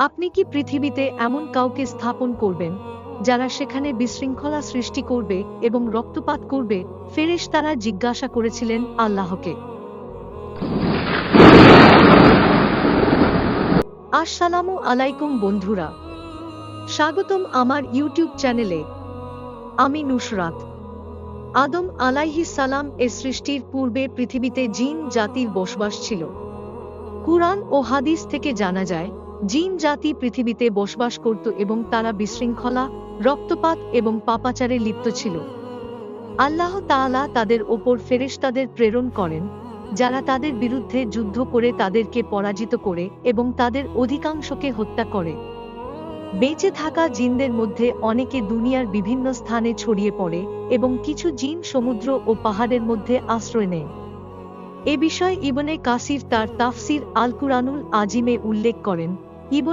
আপনি কি পৃথিবীতে এমন কাউকে স্থাপন করবেন, যারা সেখানে বিশৃঙ্খলা সৃষ্টি করবে এবং রক্তপাত করবে? ফেরেশ তারা জিজ্ঞাসা করেছিলেন আল্লাহকে। আসসালামু আলাইকুম বন্ধুরা। স্বাগতম আমার ইউটিউব চ্যানেলে। আমি নুসরাত। আদম আলাইহি সালাম এ সৃষ্টির পূর্বে পৃথিবীতে জিন জাতির বসবাস ছিল। কুরআন ও হাদিস থেকে জানা যায় জিন জাতি পৃথিবীতে বসবাস করত এবং তারা বিশৃঙ্খলা, রক্তপাত এবং পাপাচারে লিপ্ত ছিল। আল্লাহ তাআলা তাদের ওপর ফেরেশতাদের প্রেরণ করেন, যারা তাদের বিরুদ্ধে যুদ্ধ করে তাদেরকে পরাজিত করে এবং তাদের অধিকাংশকে হত্যা করে। বেঁচে থাকা জিনদের মধ্যে অনেকে দুনিয়ার বিভিন্ন স্থানে ছড়িয়ে পড়ে এবং কিছু জিন সমুদ্র ও পাহাড়ের মধ্যে আশ্রয় নেয়। এ বিষয়ে ইবনে কাসির তার তাফসির আল কুরআনুল আজিমে উল্লেখ করেন ইবনে